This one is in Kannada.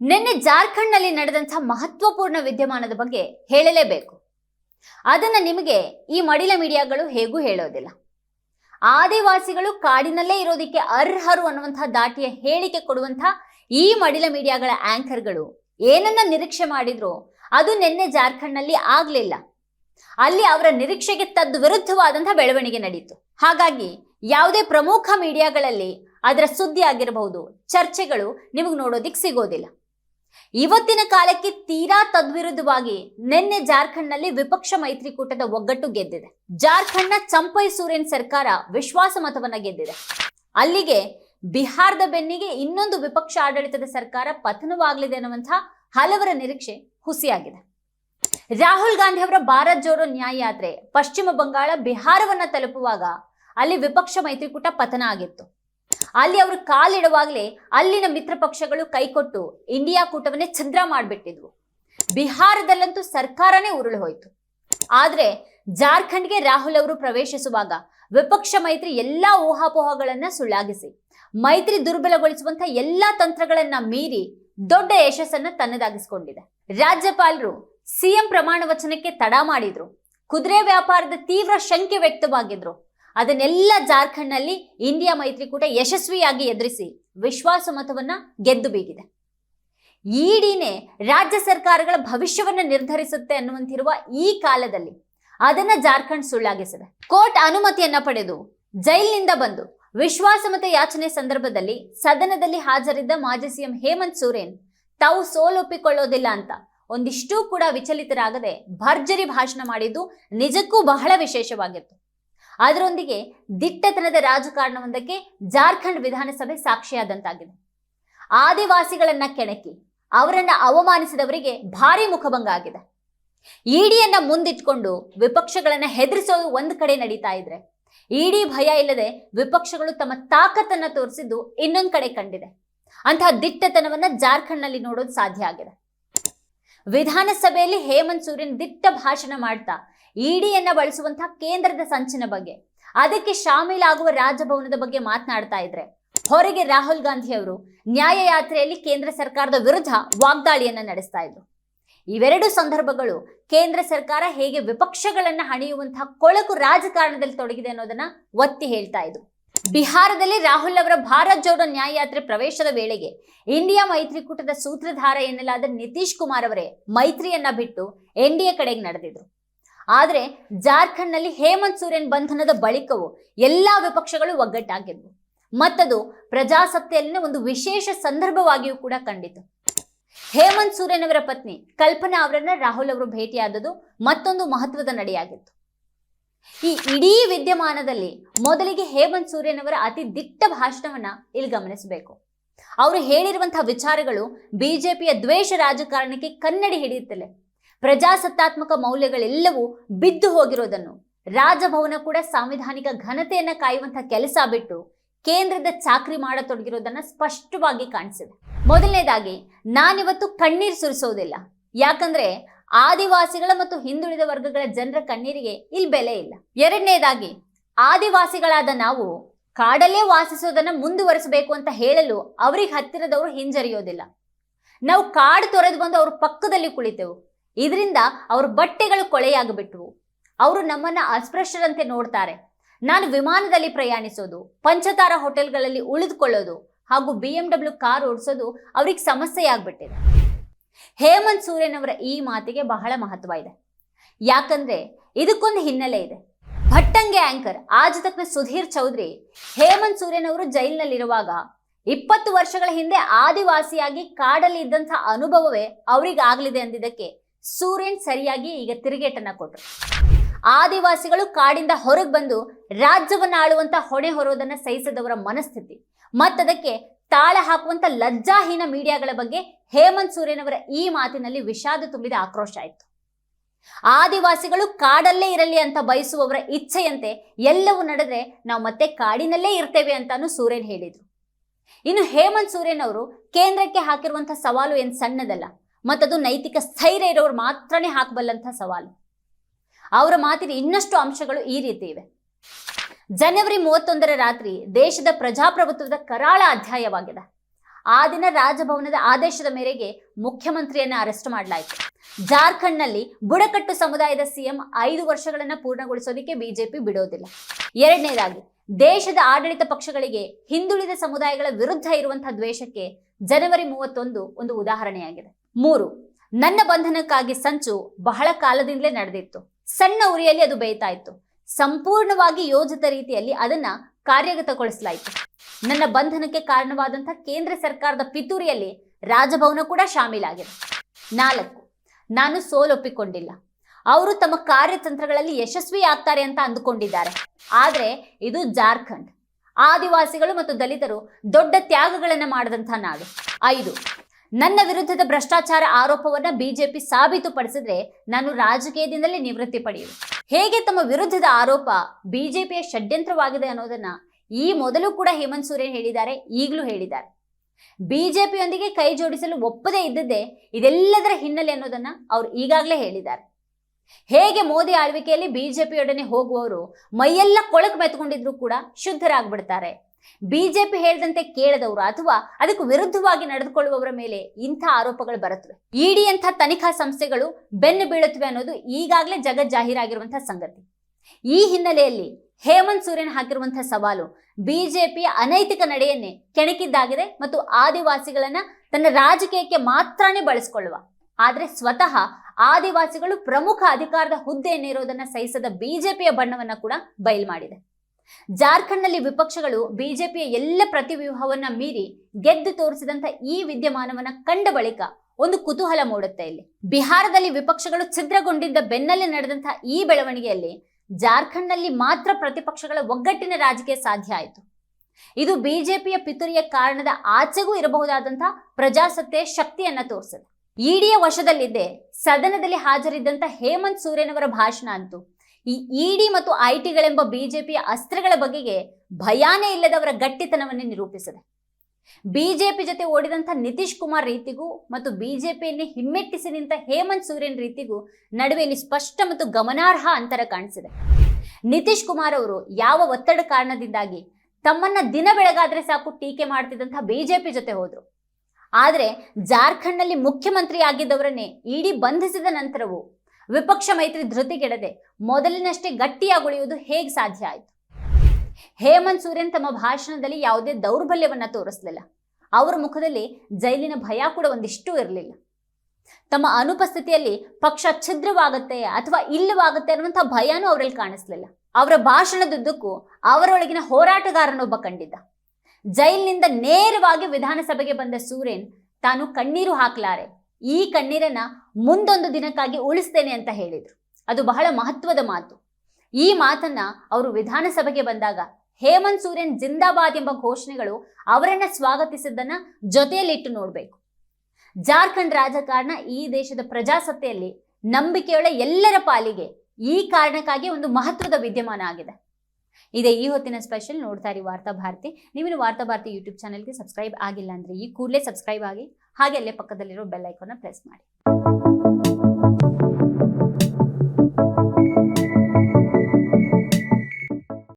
ನಿನ್ನೆ ಜಾರ್ಖಂಡ್ನಲ್ಲಿ ನಡೆದಂಥ ಮಹತ್ವಪೂರ್ಣ ವಿದ್ಯಮಾನದ ಬಗ್ಗೆ ಹೇಳಲೇಬೇಕು. ಅದನ್ನ ನಿಮಗೆ ಈ ಮಡಿಲ ಮೀಡಿಯಾಗಳು ಹೇಗೂ ಹೇಳೋದಿಲ್ಲ. ಆದಿವಾಸಿಗಳು ಕಾಡಿನಲ್ಲೇ ಇರೋದಕ್ಕೆ ಅರ್ಹರು ಅನ್ನುವಂತಹ ದಾಟಿಯ ಹೇಳಿಕೆ ಕೊಡುವಂಥ ಈ ಮಡಿಲ ಮೀಡಿಯಾಗಳ ಆಂಕರ್ಗಳು ಏನನ್ನ ನಿರೀಕ್ಷೆ ಮಾಡಿದ್ರು ಅದು ನಿನ್ನೆ ಜಾರ್ಖಂಡ್ನಲ್ಲಿ ಆಗ್ಲಿಲ್ಲ. ಅಲ್ಲಿ ಅವರ ನಿರೀಕ್ಷೆಗೆ ತದ್ದು ವಿರುದ್ಧವಾದಂತಹ ಬೆಳವಣಿಗೆ ನಡೆಯಿತು ಹಾಗಾಗಿ ಯಾವುದೇ ಪ್ರಮುಖ ಮೀಡಿಯಾಗಳಲ್ಲಿ ಅದರ ಸುದ್ದಿ ಆಗಿರಬಹುದು, ಚರ್ಚೆಗಳು ನಿಮಗೆ ನೋಡೋದಿಕ್ ಸಿಗೋದಿಲ್ಲ. ಇವತ್ತಿನ ಕಾಲಕ್ಕೆ ತೀರಾ ತದ್ವಿರುದ್ಧವಾಗಿ ನಿನ್ನೆ ಜಾರ್ಖಂಡ್ನಲ್ಲಿ ವಿಪಕ್ಷ ಮೈತ್ರಿಕೂಟದ ಒಗ್ಗಟ್ಟು ಗೆದ್ದಿದೆ. ಜಾರ್ಖಂಡ್ನ ಚಂಪೈ ಸೂರೇನ್ ಸರ್ಕಾರ ವಿಶ್ವಾಸ ಮತವನ್ನ ಗೆದ್ದಿದೆ. ಅಲ್ಲಿಗೆ ಬಿಹಾರದ ಬೆನ್ನಿಗೆ ಇನ್ನೊಂದು ವಿಪಕ್ಷ ಆಡಳಿತದ ಸರ್ಕಾರ ಪತನವಾಗಲಿದೆ ಅನ್ನುವಂತಹ ಹಲವರ ನಿರೀಕ್ಷೆ ಹುಸಿಯಾಗಿದೆ. ರಾಹುಲ್ ಗಾಂಧಿ ಅವರ ಭಾರತ್ ಜೋಡೋ ನ್ಯಾಯ ಪಶ್ಚಿಮ ಬಂಗಾಳ ಬಿಹಾರವನ್ನ ತಲುಪುವಾಗ ಅಲ್ಲಿ ವಿಪಕ್ಷ ಮೈತ್ರಿಕೂಟ ಪತನ ಆಗಿತ್ತು. ಅಲ್ಲಿ ಅವರು ಕಾಲಿಡುವಾಗಲೇ ಅಲ್ಲಿನ ಮಿತ್ರ ಪಕ್ಷಗಳು ಕೈಕೊಟ್ಟು ಇಂಡಿಯಾ ಕೂಟವನ್ನೇ ಛಂದ್ರ ಮಾಡಿಬಿಟ್ಟಿದ್ವು. ಬಿಹಾರದಲ್ಲಂತೂ ಸರ್ಕಾರನೇ ಉರುಳು ಹೋಯಿತು. ಆದ್ರೆ ಜಾರ್ಖಂಡ್ಗೆ ರಾಹುಲ್ ಅವರು ಪ್ರವೇಶಿಸುವಾಗ ವಿಪಕ್ಷ ಮೈತ್ರಿ ಎಲ್ಲಾ ಊಹಾಪೋಹಗಳನ್ನ ಸುಳ್ಳಾಗಿಸಿ, ಮೈತ್ರಿ ದುರ್ಬಲಗೊಳಿಸುವಂತಹ ಎಲ್ಲಾ ತಂತ್ರಗಳನ್ನ ಮೀರಿ ದೊಡ್ಡ ಯಶಸ್ಸನ್ನ ತನ್ನದಾಗಿಸಿಕೊಂಡಿದೆ. ರಾಜ್ಯಪಾಲರು ಸಿಎಂ ಪ್ರಮಾಣ ವಚನಕ್ಕೆ ತಡ ಮಾಡಿದ್ರು. ಕುದುರೆ ವ್ಯಾಪಾರದ ತೀವ್ರ ಶಂಕೆ ವ್ಯಕ್ತವಾಗಿದ್ರು. ಅದನ್ನೆಲ್ಲ ಜಾರ್ಖಂಡ್ನಲ್ಲಿ ಇಂಡಿಯಾ ಮೈತ್ರಿಕೂಟ ಯಶಸ್ವಿಯಾಗಿ ಎದುರಿಸಿ ವಿಶ್ವಾಸ ಮತವನ್ನ ಗೆದ್ದು ಬೀಗಿದೆ. ಇಡಿನೇ ರಾಜ್ಯ ಸರ್ಕಾರಗಳ ಭವಿಷ್ಯವನ್ನ ನಿರ್ಧರಿಸುತ್ತೆ ಅನ್ನುವಂತಿರುವ ಈ ಕಾಲದಲ್ಲಿ ಅದನ್ನ ಜಾರ್ಖಂಡ್ ಸುಳ್ಳಾಗಿಸಿದೆ. ಕೋರ್ಟ್ ಅನುಮತಿಯನ್ನ ಪಡೆದು ಜೈಲಿನಿಂದ ಬಂದು ವಿಶ್ವಾಸಮತ ಯಾಚನೆ ಸಂದರ್ಭದಲ್ಲಿ ಸದನದಲ್ಲಿ ಹಾಜರಿದ್ದ ಮಾಜಿ ಸಿಎಂ ಹೇಮಂತ್ ಸೋರೇನ್, ತಾವು ಸೋಲೊಪ್ಪಿಕೊಳ್ಳೋದಿಲ್ಲ ಅಂತ ಒಂದಿಷ್ಟೂ ಕೂಡ ವಿಚಲಿತರಾಗದೆ ಭರ್ಜರಿ ಭಾಷಣ ಮಾಡಿದ್ದು ನಿಜಕ್ಕೂ ಬಹಳ ವಿಶೇಷವಾಗಿತ್ತು. ಅದರೊಂದಿಗೆ ದಿಟ್ಟತನದ ರಾಜಕಾರಣವೊಂದಕ್ಕೆ ಜಾರ್ಖಂಡ್ ವಿಧಾನಸಭೆ ಸಾಕ್ಷಿಯಾದಂತಾಗಿದೆ. ಆದಿವಾಸಿಗಳನ್ನ ಕೆಣಕಿ, ಅವರನ್ನ ಅವಮಾನಿಸಿದವರಿಗೆ ಭಾರಿ ಮುಖಭಂಗ ಆಗಿದೆ ಇಡಿಯನ್ನ ಮುಂದಿಟ್ಕೊಂಡು ವಿಪಕ್ಷಗಳನ್ನ ಹೆದರಿಸೋದು ಒಂದ್ ಕಡೆ ನಡೀತಾ ಇದ್ರೆ, ಇಡಿ ಭಯ ಇಲ್ಲದೆ ವಿಪಕ್ಷಗಳು ತಮ್ಮ ತಾಕತ್ತನ್ನ ತೋರಿಸಿದ್ದು ಇನ್ನೊಂದ್ ಕಡೆ ಕಂಡಿದೆ. ಅಂತಹ ದಿಟ್ಟತನವನ್ನ ಜಾರ್ಖಂಡ್ನಲ್ಲಿ ನೋಡೋದು ಸಾಧ್ಯ ಆಗಿದೆ. ವಿಧಾನಸಭೆಯಲ್ಲಿ ಹೇಮಂತ್ ಸೂರ್ಯನ್ ದಿಟ್ಟ ಭಾಷಣ ಮಾಡ್ತಾ ಇಡಿಯನ್ನ ಬಳಸುವಂತಹ ಕೇಂದ್ರದ ಸಂಚಿನ ಬಗ್ಗೆ. ಅದಕ್ಕೆ ಶಾಮೀಲಾಗುವ ರಾಜಭವನದ ಬಗ್ಗೆ ಮಾತನಾಡ್ತಾ ಇದ್ರೆ, ಹೊರಗೆ ರಾಹುಲ್ ಗಾಂಧಿ ಅವರು ನ್ಯಾಯಯಾತ್ರೆಯಲ್ಲಿ ಕೇಂದ್ರ ಸರ್ಕಾರದ ವಿರುದ್ಧ ವಾಗ್ದಾಳಿಯನ್ನ ನಡೆಸ್ತಾ ಇದ್ರು. ಇವೆರಡು ಸಂದರ್ಭಗಳು ಕೇಂದ್ರ ಸರ್ಕಾರ ಹೇಗೆ ವಿಪಕ್ಷಗಳನ್ನ ಹಣಿಯುವಂತಹ ಕೊಳಕು ರಾಜಕಾರಣದಲ್ಲಿ ತೊಡಗಿದೆ ಅನ್ನೋದನ್ನ ಒತ್ತಿ ಹೇಳ್ತಾ ಇದ್ರು. ಬಿಹಾರದಲ್ಲಿ ರಾಹುಲ್ ಅವರ ಭಾರತ್ ಜೋಡೋ ನ್ಯಾಯಯಾತ್ರೆ ಪ್ರವೇಶದ ವೇಳೆಗೆ ಇಂಡಿಯಾ ಮೈತ್ರಿಕೂಟದ ಸೂತ್ರಧಾರ ಎನ್ನಲಾದ ನಿತೀಶ್ ಕುಮಾರ್ ಅವರೇ ಮೈತ್ರಿಯನ್ನ ಬಿಟ್ಟು ಎನ್ಡಿಎ ಕಡೆಗೆ ನಡೆದಿದ್ರು. ಆದ್ರೆ ಜಾರ್ಖಂಡ್ನಲ್ಲಿ ಹೇಮಂತ್ ಸೂರ್ಯನ್ ಬಂಧನದ ಬಳಿಕವೂ ಎಲ್ಲ ವಿಪಕ್ಷಗಳು ಒಗ್ಗಟ್ಟಾಗಿದ್ವು. ಮತ್ತದು ಪ್ರಜಾಸತ್ತೆಯಲ್ಲಿನ ಒಂದು ವಿಶೇಷ ಸಂದರ್ಭವಾಗಿಯೂ ಕೂಡ ಕಂಡಿತು. ಹೇಮಂತ್ ಸೂರ್ಯನ್ ಅವರ ಪತ್ನಿ ಕಲ್ಪನಾ ಅವರನ್ನ ರಾಹುಲ್ ಅವರು ಭೇಟಿಯಾದದ್ದು ಮತ್ತೊಂದು ಮಹತ್ವದ ನಡೆಯಾಗಿತ್ತು. ಈ ಇಡೀ ವಿದ್ಯಮಾನದಲ್ಲಿ ಮೊದಲಿಗೆ ಹೇಮಂತ್ ಸೂರ್ಯನ್ ಅವರ ಅತಿ ದಿಟ್ಟ ಭಾಷಣವನ್ನ ಇಲ್ಲಿ ಗಮನಿಸಬೇಕು. ಅವರು ಹೇಳಿರುವಂತಹ ವಿಚಾರಗಳು ಬಿಜೆಪಿಯ ದ್ವೇಷ ರಾಜಕಾರಣಕ್ಕೆ ಕನ್ನಡಿ ಹಿಡಿಯುತ್ತಲೆ ಪ್ರಜಾಸತ್ತಾತ್ಮಕ ಮೌಲ್ಯಗಳೆಲ್ಲವೂ ಬಿದ್ದು ಹೋಗಿರೋದನ್ನು. ರಾಜಭವನ ಕೂಡ ಸಾಂವಿಧಾನಿಕ ಘನತೆಯನ್ನ ಕಾಯುವಂತಹ ಕೆಲಸ ಬಿಟ್ಟು ಕೇಂದ್ರದ ಚಾಕ್ರಿ ಮಾಡತೊಡಗಿರೋದನ್ನ ಸ್ಪಷ್ಟವಾಗಿ ಕಾಣಿಸಿದೆ. ಮೊದಲನೇದಾಗಿ, ನಾನಿವತ್ತು ಕಣ್ಣೀರು ಸುರಿಸೋದಿಲ್ಲ. ಯಾಕಂದ್ರೆ ಆದಿವಾಸಿಗಳ ಮತ್ತು ಹಿಂದುಳಿದ ವರ್ಗಗಳ ಜನರ ಕಣ್ಣೀರಿಗೆ ಇಲ್ಲಿ ಬೆಲೆ ಇಲ್ಲ. ಎರಡನೇದಾಗಿ, ಆದಿವಾಸಿಗಳಾದ ನಾವು ಕಾಡಲ್ಲೇ ವಾಸಿಸೋದನ್ನ ಮುಂದುವರಿಸಬೇಕು ಅಂತ ಹೇಳಲು ಅವ್ರಿಗೆ ಹತ್ತಿರದವರು ಹಿಂಜರಿಯೋದಿಲ್ಲ. ನಾವು ಕಾಡು ತೊರೆದು ಬಂದು ಅವ್ರ ಪಕ್ಕದಲ್ಲಿ ಕುಳಿತೆವು. ಇದರಿಂದ ಅವ್ರ ಬಟ್ಟೆಗಳು ಕೊಳೆಯಾಗಿಬಿಟ್ವು. ಅವರು ನಮ್ಮನ್ನ ಅಸ್ಪೃಶ್ಯರಂತೆ ನೋಡ್ತಾರೆ. ನಾನು ವಿಮಾನದಲ್ಲಿ ಪ್ರಯಾಣಿಸೋದು, ಪಂಚತಾರ ಹೋಟೆಲ್ಗಳಲ್ಲಿ ಉಳಿದುಕೊಳ್ಳೋದು ಹಾಗೂ ಬಿ ಎಂ ಡಬ್ಲ್ಯೂ ಕಾರ್ ಓಡಿಸೋದು ಅವ್ರಿಗೆ ಸಮಸ್ಯೆ ಆಗ್ಬಿಟ್ಟಿದೆ. ಹೇಮಂತ್ ಸೂರ್ಯನ್ ಈ ಮಾತಿಗೆ ಬಹಳ ಮಹತ್ವ ಇದೆ. ಯಾಕಂದ್ರೆ ಇದಕ್ಕೊಂದು ಹಿನ್ನೆಲೆ ಇದೆ. ಭಟ್ಟಂಗೆ ಆಂಕರ್ ಆಜ್ ಸುಧೀರ್ ಚೌಧರಿ ಹೇಮಂತ್ ಸೂರೇನ್ ಅವರು ಜೈಲಿನಲ್ಲಿರುವಾಗ ಇಪ್ಪತ್ತು ವರ್ಷಗಳ ಹಿಂದೆ ಆದಿವಾಸಿಯಾಗಿ ಕಾಡಲ್ಲಿ ಇದ್ದಂತಹ ಅನುಭವವೇ ಅವ್ರಿಗೆ ಆಗ್ಲಿದೆ ಅಂದಿದ್ದಕ್ಕೆ ಸೂರೇನ್ ಸರಿಯಾಗಿ ಈಗ ತಿರುಗೇಟನ್ನ ಕೊಟ್ರು. ಆದಿವಾಸಿಗಳು ಕಾಡಿಂದ ಹೊರಗೆ ಬಂದು ರಾಜ್ಯವನ್ನ ಆಳುವಂತ ಹೊಣೆ ಹೊರೋದನ್ನ ಸಹಿಸದವರ ಮನಸ್ಥಿತಿ. ಮತ್ತದಕ್ಕೆ ತಾಳ ಹಾಕುವಂತ ಲಜ್ಜಾಹೀನ ಮೀಡಿಯಾಗಳ ಬಗ್ಗೆ ಹೇಮಂತ್ ಸೂರೇನ್ ಅವರ ಈ ಮಾತಿನಲ್ಲಿ ವಿಷಾದ ತುಂಬಿದ ಆಕ್ರೋಶ ಆಯಿತು. ಆದಿವಾಸಿಗಳು ಕಾಡಲ್ಲೇ ಇರಲಿ ಅಂತ ಬಯಸುವವರ ಇಚ್ಛೆಯಂತೆ ಎಲ್ಲವೂ ನಡೆದ್ರೆ ನಾವು ಮತ್ತೆ ಕಾಡಿನಲ್ಲೇ ಇರ್ತೇವೆ ಅಂತಾನು ಸೂರೇನ್ ಹೇಳಿದ್ರು. ಇನ್ನು ಹೇಮಂತ್ ಸೂರೇನ್ ಅವರು ಕೇಂದ್ರಕ್ಕೆ ಹಾಕಿರುವಂತಹ ಸವಾಲು ಏನ್ ಸಣ್ಣದಲ್ಲ. ಮತ್ತದು ನೈತಿಕ ಸ್ಥೈರ್ಯ ಇರೋರು ಮಾತ್ರನೇ ಹಾಕಬಲ್ಲಂಥ ಸವಾಲು. ಅವರ ಮಾತಿನ ಇನ್ನಷ್ಟು ಅಂಶಗಳು ಈ ರೀತಿ ಇವೆ. ಜನವರಿ ಮೂವತ್ತೊಂದರ ರಾತ್ರಿ ದೇಶದ ಪ್ರಜಾಪ್ರಭುತ್ವದ ಕರಾಳ ಅಧ್ಯಾಯವಾಗಿದೆ. ಆ ದಿನ ರಾಜಭವನದ ಆದೇಶದ ಮೇರೆಗೆ ಮುಖ್ಯಮಂತ್ರಿಯನ್ನ ಅರೆಸ್ಟ್ ಮಾಡಲಾಯಿತು. ಜಾರ್ಖಂಡ್ನಲ್ಲಿ ಬುಡಕಟ್ಟು ಸಮುದಾಯದ ಸಿಎಂ ಐದು ವರ್ಷಗಳನ್ನ ಪೂರ್ಣಗೊಳಿಸೋದಕ್ಕೆ ಬಿಜೆಪಿ ಬಿಡೋದಿಲ್ಲ. ಎರಡನೇದಾಗಿ, ದೇಶದ ಆಡಳಿತ ಪಕ್ಷಗಳಿಗೆ ಹಿಂದುಳಿದ ಸಮುದಾಯಗಳ ವಿರುದ್ಧ ಇರುವಂತಹ ದ್ವೇಷಕ್ಕೆ ಜನವರಿ ಮೂವತ್ತೊಂದು ಒಂದು ಉದಾಹರಣೆಯಾಗಿದೆ. ಮೂರು, ನನ್ನ ಬಂಧನಕ್ಕಾಗಿ ಸಂಚು ಬಹಳ ಕಾಲದಿಂದಲೇ ನಡೆದಿತ್ತು. ಸಣ್ಣ ಉರಿಯಲ್ಲಿ ಅದು ಬೇಯ್ತಾ ಇತ್ತು ಸಂಪೂರ್ಣವಾಗಿ ಯೋಜಿತ ರೀತಿಯಲ್ಲಿ ಅದನ್ನ ಕಾರ್ಯಗತಗೊಳಿಸಲಾಯಿತು. ನನ್ನ ಬಂಧನಕ್ಕೆ ಕಾರಣವಾದಂತಹ ಕೇಂದ್ರ ಸರ್ಕಾರದ ಪಿತೂರಿಯಲ್ಲಿ ರಾಜಭವನ ಕೂಡ ಶಾಮೀಲಾಗಿದೆ. ನಾಲ್ಕು, ನಾನು ಸೋಲೊಪ್ಪಿಕೊಂಡಿಲ್ಲ. ಅವರು ತಮ್ಮ ಕಾರ್ಯತಂತ್ರಗಳಲ್ಲಿ ಯಶಸ್ವಿ ಆಗ್ತಾರೆ ಅಂತ ಅಂದುಕೊಂಡಿದ್ದಾರೆ. ಆದ್ರೆ ಇದು ಜಾರ್ಖಂಡ್. ಆದಿವಾಸಿಗಳು ಮತ್ತು ದಲಿತರು ದೊಡ್ಡ ತ್ಯಾಗಗಳನ್ನು ಮಾಡಿದಂತಹ ನಾಡು. ಐದು ನನ್ನ ವಿರುದ್ಧದ ಭ್ರಷ್ಟಾಚಾರ ಆರೋಪವನ್ನ ಬಿಜೆಪಿ ಸಾಬೀತುಪಡಿಸಿದ್ರೆ ನಾನು ರಾಜಕೀಯದಿಂದಲೇ ನಿವೃತ್ತಿ ಪಡೆಯುವೆ. ಹೇಗೆ ತಮ್ಮ ವಿರುದ್ಧದ ಆರೋಪ ಬಿಜೆಪಿಯ ಷಡ್ಯಂತ್ರವಾಗಿದೆ ಅನ್ನೋದನ್ನ ಈ ಮೊದಲು ಕೂಡ ಹೇಮಂತ್ ಸೊರೇನ್ ಹೇಳಿದ್ದಾರೆ, ಈಗಲೂ ಹೇಳಿದ್ದಾರೆ. ಬಿಜೆಪಿಯೊಂದಿಗೆ ಕೈ ಜೋಡಿಸಲು ಒಪ್ಪದೇ ಇದ್ದದ್ದೇ ಇದೆಲ್ಲದರ ಹಿನ್ನೆಲೆ ಅನ್ನೋದನ್ನ ಅವ್ರು ಈಗಾಗಲೇ ಹೇಳಿದ್ದಾರೆ. ಹೇಗೆ ಮೋದಿ ಆಳ್ವಿಕೆಯಲ್ಲಿ ಬಿಜೆಪಿಯೊಡನೆ ಹೋಗುವವರು ಮೈಯೆಲ್ಲ ಕೊಳಕು ಮೆತ್ಕೊಂಡಿದ್ರು ಕೂಡ ಶುದ್ಧರಾಗ್ಬಿಡ್ತಾರೆ. ಬಿಜೆಪಿ ಹೇಳಿದಂತೆ ಕೇಳದವರು ಅಥವಾ ಅದಕ್ಕೆ ವಿರುದ್ಧವಾಗಿ ನಡೆದುಕೊಳ್ಳುವವರ ಮೇಲೆ ಇಂಥ ಆರೋಪಗಳು ಬರುತ್ತವೆ. ಇಡಿ ಅಂತ ತನಿಖಾ ಸಂಸ್ಥೆಗಳು ಬೆನ್ನು ಬೀಳುತ್ತವೆ ಅನ್ನೋದು ಈಗಾಗಲೇ ಜಗತ್ ಜಾಹೀರಾಗಿರುವಂತಹ ಸಂಗತಿ. ಈ ಹಿನ್ನೆಲೆಯಲ್ಲಿ ಹೇಮಂತ್ ಸೂರ್ಯನ್ ಹಾಕಿರುವಂತಹ ಸವಾಲು ಬಿಜೆಪಿಯ ಅನೈತಿಕ ನಡೆಯನ್ನೇ ಕೆಣಕಿದ್ದಾಗಿದೆ ಮತ್ತು ಆದಿವಾಸಿಗಳನ್ನ ತನ್ನ ರಾಜಕೀಯಕ್ಕೆ ಮಾತ್ರನೇ ಬಳಸಿಕೊಳ್ಳುವ. ಆದ್ರೆ ಸ್ವತಃ ಆದಿವಾಸಿಗಳು ಪ್ರಮುಖ ಅಧಿಕಾರದ ಹುದ್ದೆಯನ್ನಿರೋದನ್ನ ಸಹಿಸದ ಬಿಜೆಪಿಯ ಬಣ್ಣವನ್ನ ಕೂಡ ಬಯಲು ಮಾಡಿದೆ. ಜಾರ್ಖಂಡ್ನಲ್ಲಿ ವಿಪಕ್ಷಗಳು ಬಿಜೆಪಿಯ ಎಲ್ಲ ಪ್ರತಿವ್ಯೂಹವನ್ನ ಮೀರಿ ಗೆದ್ದು ತೋರಿಸಿದಂತ ಈ ವಿದ್ಯಮಾನವನ್ನ ಕಂಡ ಬಳಿಕ ಒಂದು ಕುತೂಹಲ ಮೂಡುತ್ತೆ ಇಲ್ಲಿ. ಬಿಹಾರದಲ್ಲಿ ವಿಪಕ್ಷಗಳು ಛಿದ್ರಗೊಂಡಿದ್ದ ಬೆನ್ನಲ್ಲೇ ನಡೆದಂತಹ ಈ ಬೆಳವಣಿಗೆಯಲ್ಲಿ ಜಾರ್ಖಂಡ್ನಲ್ಲಿ ಮಾತ್ರ ಪ್ರತಿಪಕ್ಷಗಳ ಒಗ್ಗಟ್ಟಿನ ರಾಜಕೀಯ ಸಾಧ್ಯ ಆಯಿತು. ಇದು ಬಿಜೆಪಿಯ ಪಿತುರಿಯ ಕಾರಣದ ಆಚೆಗೂ ಇರಬಹುದಾದಂತಹ ಪ್ರಜಾಸತ್ತೆ ಶಕ್ತಿಯನ್ನ ತೋರಿಸಿದೆ. ಇಡಿಯ ವಶದಲ್ಲಿದ್ದೆ ಸದನದಲ್ಲಿ ಹಾಜರಿದ್ದಂತ ಹೇಮಂತ್ ಸೂರ್ಯನವರ ಭಾಷಣ ಅಂತೂ ಈ ಇಡಿ ಮತ್ತು ಐಟಿಗಳೆಂಬ ಬಿಜೆಪಿಯ ಅಸ್ತ್ರಗಳ ಬಗೆಗೆ ಭಯಾನೇ ಇಲ್ಲದವರ ಗಟ್ಟಿತನವನ್ನೇ ನಿರೂಪಿಸಿದೆ. ಬಿಜೆಪಿ ಜೊತೆ ಓಡಿದಂಥ ನಿತೀಶ್ ಕುಮಾರ್ ರೀತಿಗೂ ಮತ್ತು ಬಿಜೆಪಿಯನ್ನೇ ಹಿಮ್ಮೆಟ್ಟಿಸಿ ನಿಂತ ಹೇಮಂತ್ ಸೂರ್ಯನ್ ರೀತಿಗೂ ನಡುವೆ ಇಲ್ಲಿ ಸ್ಪಷ್ಟ ಮತ್ತು ಗಮನಾರ್ಹ ಅಂತರ ಕಾಣಿಸಿದೆ. ನಿತೀಶ್ ಕುಮಾರ್ ಅವರು ಯಾವ ಒತ್ತಡ ಕಾರಣದಿಂದಾಗಿ ತಮ್ಮನ್ನ ದಿನ ಬೆಳಗಾದ್ರೆ ಸಾಕು ಟೀಕೆ ಮಾಡ್ತಿದ್ದಂಥ ಬಿಜೆಪಿ ಜೊತೆ ಹೋದ್ರು. ಆದರೆ ಜಾರ್ಖಂಡ್ನಲ್ಲಿ ಮುಖ್ಯಮಂತ್ರಿ ಆಗಿದ್ದವರನ್ನೇ ಇಡಿ ಬಂಧಿಸಿದ ನಂತರವೂ ವಿಪಕ್ಷ ಮೈತ್ರಿ ಧೃತಿಗೆಡದೆ ಮೊದಲಿನಷ್ಟೇ ಗಟ್ಟಿಯಾಗಿ ಉಳಿಯುವುದು ಹೇಗೆ ಸಾಧ್ಯ ಆಯಿತು? ಹೇಮಂತ್ ಸೂರ್ಯನ್ ತಮ್ಮ ಭಾಷಣದಲ್ಲಿ ಯಾವುದೇ ದೌರ್ಬಲ್ಯವನ್ನ ತೋರಿಸಲಿಲ್ಲ. ಅವರ ಮುಖದಲ್ಲಿ ಜೈಲಿನ ಭಯ ಕೂಡ ಒಂದಿಷ್ಟು ಇರಲಿಲ್ಲ. ತಮ್ಮ ಅನುಪಸ್ಥಿತಿಯಲ್ಲಿ ಪಕ್ಷ ಛಿದ್ರವಾಗುತ್ತೆ ಅಥವಾ ಇಲ್ಲವಾಗುತ್ತೆ ಅನ್ನುವಂಥ ಭಯನೂ ಅವರಲ್ಲಿ ಕಾಣಿಸ್ಲಿಲ್ಲ. ಅವರ ಭಾಷಣದುದ್ದಕ್ಕೂ ಅವರೊಳಗಿನ ಹೋರಾಟಗಾರನೊಬ್ಬ ಕಂಡಿದ್ದ. ಜೈಲಿನಿಂದ ನೇರವಾಗಿ ವಿಧಾನಸಭೆಗೆ ಬಂದ ಸೂರೇನ್ ತಾನು ಕಣ್ಣೀರು ಹಾಕಲಾರೆ. ಈ ಕಣ್ಣೀರನ್ನ ಮುಂದೊಂದು ದಿನಕ್ಕಾಗಿ ಉಳಿಸ್ತೇನೆ ಅಂತ ಹೇಳಿದ್ರು. ಅದು ಬಹಳ ಮಹತ್ವದ ಮಾತು. ಈ ಮಾತನ್ನ ಅವರು ವಿಧಾನಸಭೆಗೆ ಬಂದಾಗ ಹೇಮಂತ್ ಸೂರ್ಯನ್ ಜಿಂದಾಬಾದ್ ಎಂಬ ಘೋಷಣೆಗಳು ಅವರನ್ನ ಸ್ವಾಗತಿಸಿದ್ದನ್ನ ಜೊತೆಯಲ್ಲಿಟ್ಟು ನೋಡ್ಬೇಕು. ಜಾರ್ಖಂಡ್ ರಾಜಕಾರಣ ಈ ದೇಶದ ಪ್ರಜಾಸತ್ತೆಯಲ್ಲಿ ನಂಬಿಕೆಯೊಳ ಎಲ್ಲರ ಪಾಲಿಗೆ ಈ ಕಾರಣಕ್ಕಾಗಿ ಒಂದು ಮಹತ್ವದ ವಿದ್ಯಮಾನ ಆಗಿದೆ. ಇದೇ ಈ ಹೊತ್ತಿನ ಸ್ಪೆಷಲ್ ನೋಡ್ತಾ ಇರಿ ವಾರ್ತಾ ಭಾರತಿ. ನೀವಿನ ವಾರ್ತಾ ಭಾರತಿ ಯೂಟ್ಯೂಬ್ ಚಾನಲ್ಗೆ ಸಬ್ಸ್ಕ್ರೈಬ್ ಆಗಿಲ್ಲ ಅಂದ್ರೆ ಈ ಕೂಡಲೇ ಸಬ್ಸ್ಕ್ರೈಬ್ ಆಗಿ ಹಾಗೆ ಅಲ್ಲೇ ಪಕ್ಕದಲ್ಲಿರೋ ಬೆಲ್ ಐಕಾನ್ನ ಪ್ರೆಸ್ ಮಾಡಿ.